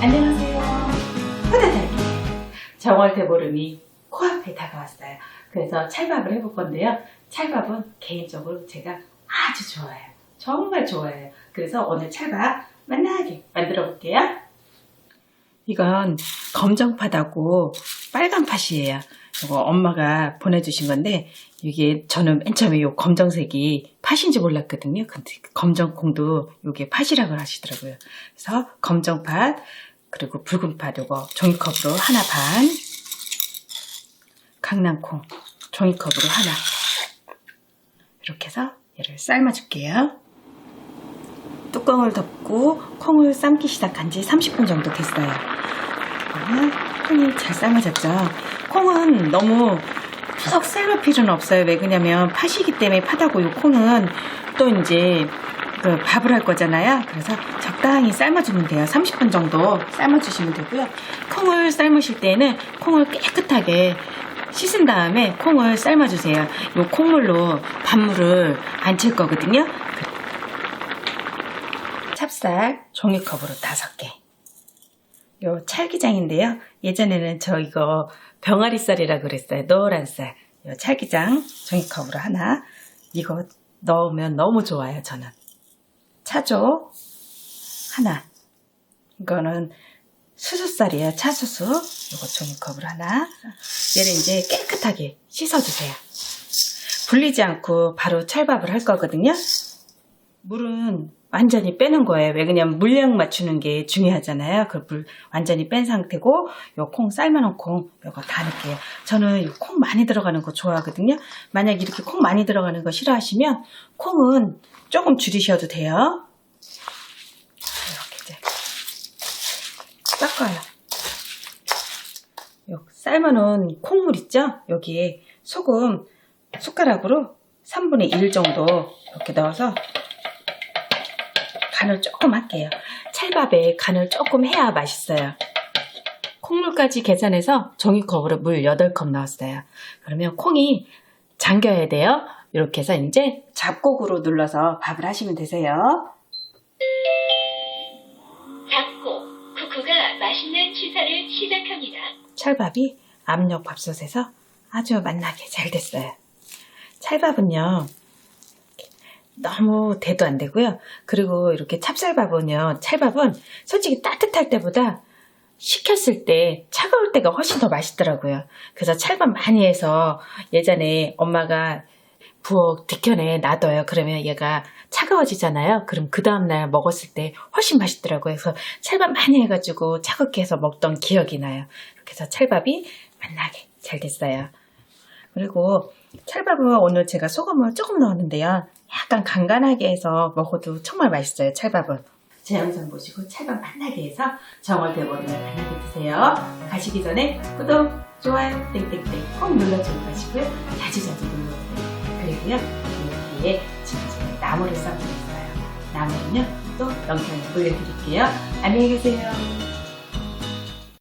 안녕하세요. 호다달기 정월 대 보름이 코앞에 다가왔어요. 그래서 찰밥을 해볼 건데요. 찰밥은 개인적으로 제가 아주 좋아해요. 정말 좋아해요. 그래서 오늘 찰밥 만나게 만들어 볼게요. 이건 검정팥하고 빨간 팥이에요. 이거 엄마가 보내주신 건데 이게 저는 맨 처음에 이 검정색이 팥인지 몰랐거든요. 근데 검정콩도 이게 팥이라고 하시더라고요. 그래서 검정 팥 그리고 붉은팥 요거 종이컵으로 하나 반 강낭콩 종이컵으로 하나 이렇게 해서 얘를 삶아줄게요. 뚜껑을 덮고 콩을 삶기 시작한 지 30분 정도 됐어요. 그러면 콩이 잘 삶아졌죠. 콩은 너무 푹 삶을 필요는 없어요. 왜 그러냐면 팥이기 때문에 팥하고 이 콩은 또 이제 그 밥을 할 거잖아요. 그래서 적당히 삶아주면 돼요. 30분 정도 삶아주시면 되고요. 콩을 삶으실 때는 콩을 깨끗하게 씻은 다음에 콩을 삶아주세요. 이 콩물로 밥물을 안 칠 거거든요. 찹쌀 종이컵으로 다섯 개. 요 찰기장인데요. 예전에는 저 이거 병아리 쌀이라 그랬어요. 노란 쌀. 요 찰기장 종이컵으로 하나. 이거 넣으면 너무 좋아요. 저는. 차조 하나. 이거는 수수쌀이에요. 차수수. 이거 종이컵으로 하나. 얘를 이제 깨끗하게 씻어주세요. 불리지 않고 바로 찰밥을 할 거거든요. 물은 완전히 빼는 거예요. 왜 그냐면 물량 맞추는 게 중요하잖아요. 그물 완전히 뺀 상태고 요 콩 삶아놓은 콩 요거 다 넣을게요. 저는 이콩 많이 들어가는 거 좋아하거든요. 만약 이렇게 콩 많이 들어가는 거 싫어하시면 콩은 조금 줄이셔도 돼요. 이렇게 이제 섞어요. 요 삶아놓은 콩물 있죠? 여기에 소금 숟가락으로 3분의 1 정도 이렇게 넣어서 간을 조금 할게요. 찰밥에 간을 조금 해야 맛있어요. 콩물까지 계산해서 종이컵으로 물 8컵 넣었어요. 그러면 콩이 잠겨야 돼요. 이렇게 해서 이제 잡곡으로 눌러서 밥을 하시면 되세요. 잡고 쿠쿠가 맛있는 취사를 시작합니다. 찰밥이 압력 밥솥에서 아주 맛나게 잘 됐어요. 찰밥은요, 너무 대도 안 되고요. 그리고 이렇게 찹쌀밥은요, 찰밥은 솔직히 따뜻할 때보다 식혔을 때 차가울 때가 훨씬 더 맛있더라고요. 그래서 찰밥 많이 해서 예전에 엄마가 부엌 뒤편에 놔둬요. 그러면 얘가 차가워지잖아요. 그럼 그 다음날 먹었을 때 훨씬 맛있더라고요. 그래서 찰밥 많이 해가지고 차갑게 해서 먹던 기억이 나요. 해서 찰밥이 맛나게 잘 됐어요. 그리고 찰밥은 오늘 제가 소금을 조금 넣었는데요. 약간 간간하게 해서 먹어도 정말 맛있어요. 찰밥은. 제 영상 보시고 찰밥 맛나게 해서 정월 대보름을 맛나게 드세요. 가시기 전에 구독, 좋아요, 땡땡땡 꼭 눌러주고 가시고요. 자주자주 눌러주세요. 그리고요. 여기에 지금 제가 나무를 있어요. 나무는요. 또 영상에 보여드릴게요. 안녕히 계세요.